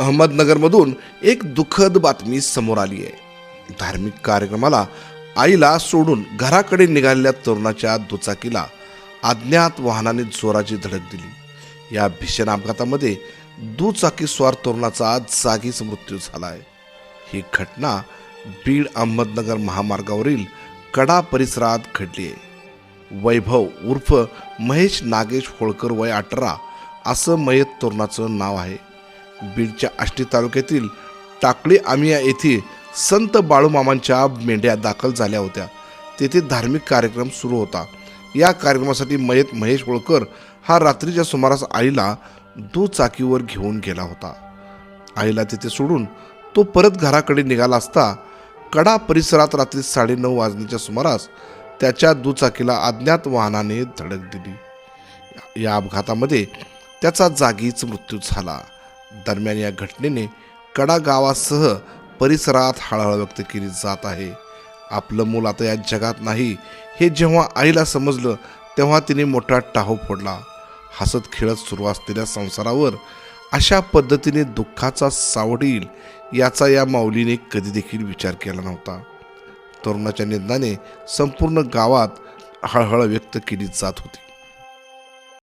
अहमदनगरमधून एक दुःखद बातमी समोर आली आहे. धार्मिक कार्यक्रमाला आईला सोडून घराकडे निघालेल्या तरुणाच्या दुचाकीला अज्ञात वाहनाने जोराची धडक दिली. या भीषण अपघातामध्ये दुचाकी स्वार तरुणाचा जागीच मृत्यू झाला आहे ही घटना बीड अहमदनगर महामार्गावरील कडा परिसरात घडली आहे. वैभव उर्फ महेश नागेश होळकर वय अठरा असं मयत तरुणाचं नाव आहे. बीडच्या आष्टी तालुक्यातील टाकळी आमिया येथे संत बाळूमामांच्या मेंढ्या दाखल झाल्या होत्या. तेथे धार्मिक कार्यक्रम सुरू होता. या कार्यक्रमासाठी मयत महेश होळकर हा रात्रीच्या सुमारास आईला दुचाकीवर घेऊन गेला होता. आईला तिथे सोडून तो परत घराकडे निघाला असता कडा परिसरात रात्री साडेनऊ वाजण्याच्या सुमारास त्याच्या दुचाकीला अज्ञात वाहनाने धडक दिली. या अपघातामध्ये त्याचा जागीच मृत्यू झाला. दरम्यान या घटनेने कडा गावासह परिसरात हळहळ व्यक्त केली जात आहे. आपलं मूल आता या जगात नाही हे जेव्हा आईला समजलं तेव्हा तिने मोठा टाहो फोडला. हसत खेळत सुरू असलेल्या संसारावर अशा पद्धतीने दुःखाचा सावट येईल याचा या माऊलीने कधी देखील विचार केला नव्हता. तरुणाच्या निधनाने संपूर्ण गावात हळहळ व्यक्त केली जात होती.